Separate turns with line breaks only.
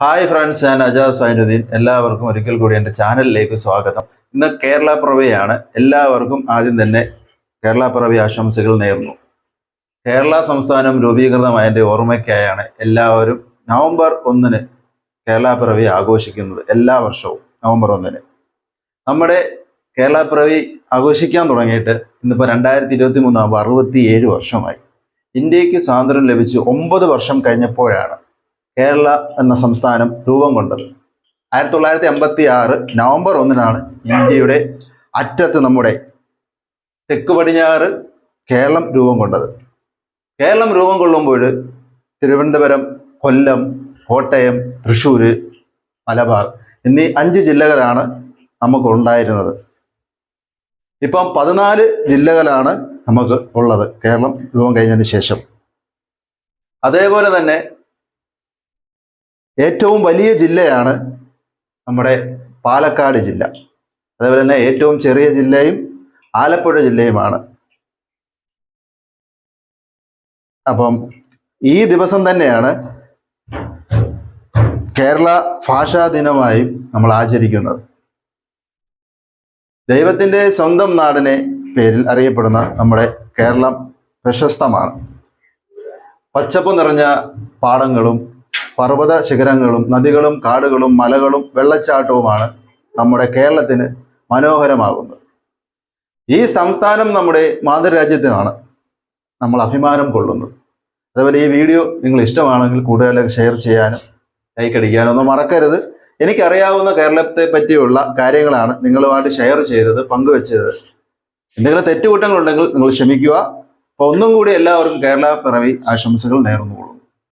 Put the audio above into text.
Hi friends ഞാൻ അജാസ് സൈനുദ്ദീൻ. എല്ലാവർക്കും ഒരിക്കൽ കൂടി എന്റെ ചാനലിലേക്ക് സ്വാഗതം. ഇന്ന് കേരള പ്രവയാണ്. എല്ലാവർക്കും ആദ്യം തന്നെ കേരള പ്രവി ആശംസകൾ നേർന്നു കേരള സംസ്ഥാനം രൂപീകൃതമായതിന്റെ ഓർമ്മയ്ക്കായാണ് എല്ലാവരും നവംബർ ഒന്നിന് കേരള പ്രവി ആഘോഷിക്കുന്നത് എല്ലാ വർഷവും നവംബർ ഒന്നിന്. നമ്മുടെ കേരള പ്രവി ആഘോഷിക്കാൻ തുടങ്ങിയിട്ട് ഇന്നിപ്പോൾ രണ്ടായിരത്തി ഇരുപത്തി മൂന്നാകുമ്പോൾ അറുപത്തി ഏഴ് വർഷമായി. ഇന്ത്യയ്ക്ക് സ്വാതന്ത്ര്യം ലഭിച്ച് ഒമ്പത് വർഷം കഴിഞ്ഞപ്പോഴാണ് കേരള എന്ന സംസ്ഥാനം രൂപം കൊണ്ടത്. ആയിരത്തി തൊള്ളായിരത്തി അമ്പത്തി ആറ് നവംബർ ഒന്നിനാണ് ഇന്ത്യയുടെ അറ്റത്ത് നമ്മുടെ തെക്ക് പടിഞ്ഞാറ് കേരളം രൂപം കൊണ്ടത്. കേരളം രൂപം കൊള്ളുമ്പോൾ തിരുവനന്തപുരം കൊല്ലം കോട്ടയം തൃശ്ശൂർ മലബാർ എന്നീ അഞ്ച് ജില്ലകളാണ് നമുക്ക് ഉണ്ടായിരുന്നത്. ഇപ്പം പതിനാല് ജില്ലകളാണ് നമുക്ക് ഉള്ളത് കേരളം രൂപം കഴിഞ്ഞതിന് ശേഷം. അതേപോലെ തന്നെ ഏറ്റവും വലിയ ജില്ലയാണ് നമ്മുടെ പാലക്കാട് ജില്ല. അതേപോലെ തന്നെ ഏറ്റവും ചെറിയ ജില്ലയും ആലപ്പുഴ ജില്ലയുമാണ്. അപ്പം ഈ ദിവസം തന്നെയാണ് കേരള ഭാഷാ ദിനമായും നമ്മൾ ആചരിക്കുന്നത്. ദൈവത്തിന്റെ സ്വന്തം നാടിനെ പേരിൽ അറിയപ്പെടുന്ന നമ്മുടെ കേരളം പ്രശസ്തമാണ്. പച്ചപ്പ് നിറഞ്ഞ പാടങ്ങളും പർവത ശിഖരങ്ങളും നദികളും കാടുകളും മലകളും വെള്ളച്ചാട്ടവുമാണ് നമ്മുടെ കേരളത്തിന് മനോഹരമാകുന്നത്. ഈ സംസ്ഥാനം നമ്മുടെ മാതൃരാജ്യത്തിനാണ് നമ്മൾ അഭിമാനം കൊള്ളുന്നത്. അതുപോലെ ഈ വീഡിയോ നിങ്ങൾ ഇഷ്ടമാണെങ്കിൽ കൂടുതൽ ഷെയർ ചെയ്യാനും ലൈക്ക് അടിക്കാനും ഒന്നും മറക്കരുത്. എനിക്കറിയാവുന്ന കേരളത്തെ പറ്റിയുള്ള കാര്യങ്ങളാണ് നിങ്ങളുമായിട്ട് ഷെയർ ചെയ്തത് പങ്കുവെച്ചത്. എന്തെങ്കിലും തെറ്റുകുറ്റങ്ങളുണ്ടെങ്കിൽ നിങ്ങൾ ക്ഷമിക്കുക. അപ്പോൾ ഒന്നും കൂടി എല്ലാവർക്കും കേരള പിറവി ആശംസകൾ നേർന്നുകൊള്ളും